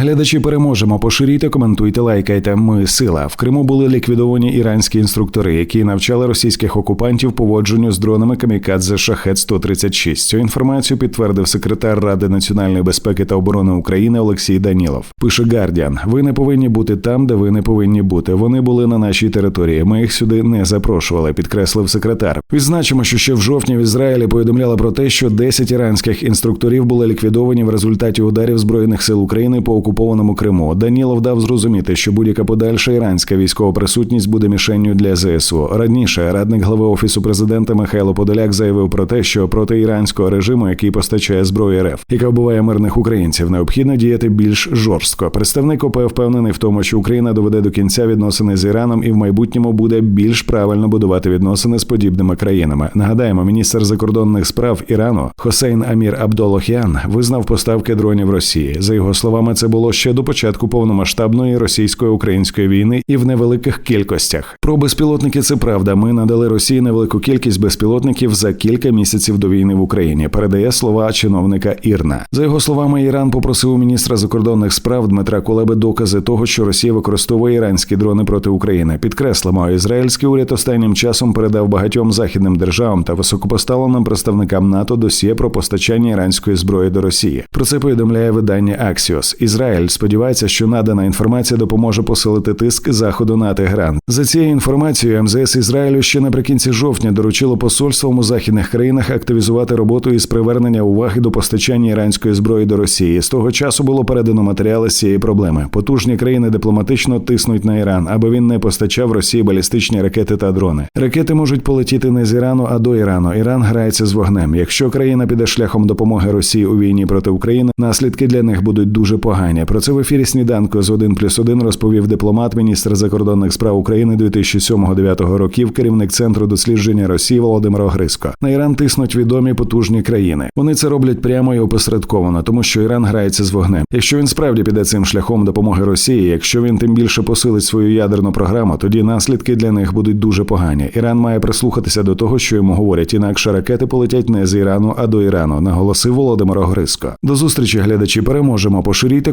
Глядачі переможемо. Поширюйте, коментуйте, лайкайте. Ми сила. В Криму були ліквідовані іранські інструктори, які навчали російських окупантів поводженню з дронами камікадзе Шахет 136 Цю інформацію підтвердив секретар Ради національної безпеки та оборони України Олексій Данілов. Пише Гардіан: Ви не повинні бути там, де ви не повинні бути. Вони були на нашій території. Ми їх сюди не запрошували, підкреслив секретар. Відзначимо, що ще в жовтні в Ізраїлі повідомляли про те, що 10 іранських інструкторів були ліквідовані в результаті ударів збройних сил України по окупованому Криму. Данілов дав зрозуміти, що будь-яка подальша іранська військова присутність буде мішенню для ЗСУ. Раніше радник глави офісу президента Михайло Подоляк заявив про те, що проти іранського режиму, який постачає зброю РФ, яка вбиває мирних українців, необхідно діяти більш жорстко. Представник ОП впевнений в тому, що Україна доведе до кінця відносини з Іраном і в майбутньому буде більш правильно будувати відносини з подібними країнами. Нагадаємо, міністр закордонних справ Ірану Хосейн Амір Абдолохян визнав поставки дронів Росії. За його словами, це було ще до початку повномасштабної російсько-української війни і в невеликих кількостях. Про безпілотники це правда. Ми надали Росії невелику кількість безпілотників за кілька місяців до війни в Україні. Передає слова чиновника Ірна. За його словами, Іран попросив у міністра закордонних справ Дмитра Кулеби докази того, що Росія використовує іранські дрони проти України. Підкреслимо, ізраїльський уряд останнім часом передав багатьом західним державам та високопоставленим представникам НАТО досьє про постачання іранської зброї до Росії. Про це повідомляє видання Axios. Ізраїль сподівається, що надана інформація допоможе посилити тиск заходу на Тегран. За цією інформацією, МЗС Ізраїлю ще наприкінці жовтня доручило посольствам у західних країнах активізувати роботу із привернення уваги до постачання іранської зброї до Росії. З того часу було передано матеріали з цієї проблеми. Потужні країни дипломатично тиснуть на Іран, аби він не постачав Росії балістичні ракети та дрони. Ракети можуть полетіти не з Ірану, а до Ірану. Іран грається з вогнем. Якщо країна піде шляхом допомоги Росії у війні проти України, наслідки для них будуть дуже погані. Про це в ефірі сніданку з 1 плюс 1 розповів дипломат, міністр закордонних справ України 2007-2009 років, керівник центру дослідження Росії Володимир Огриско. На Іран тиснуть відомі потужні країни. Вони це роблять прямо і опосередковано, тому що Іран грається з вогнем. Якщо він справді піде цим шляхом допомоги Росії, якщо він тим більше посилить свою ядерну програму, тоді наслідки для них будуть дуже погані. Іран має прислухатися до того, що йому говорять, інакше ракети полетять не з Ірану, а до Ірану, наголосив Володимир Огриско. До зустрічі, глядачі. Переможемо. Поширюйте,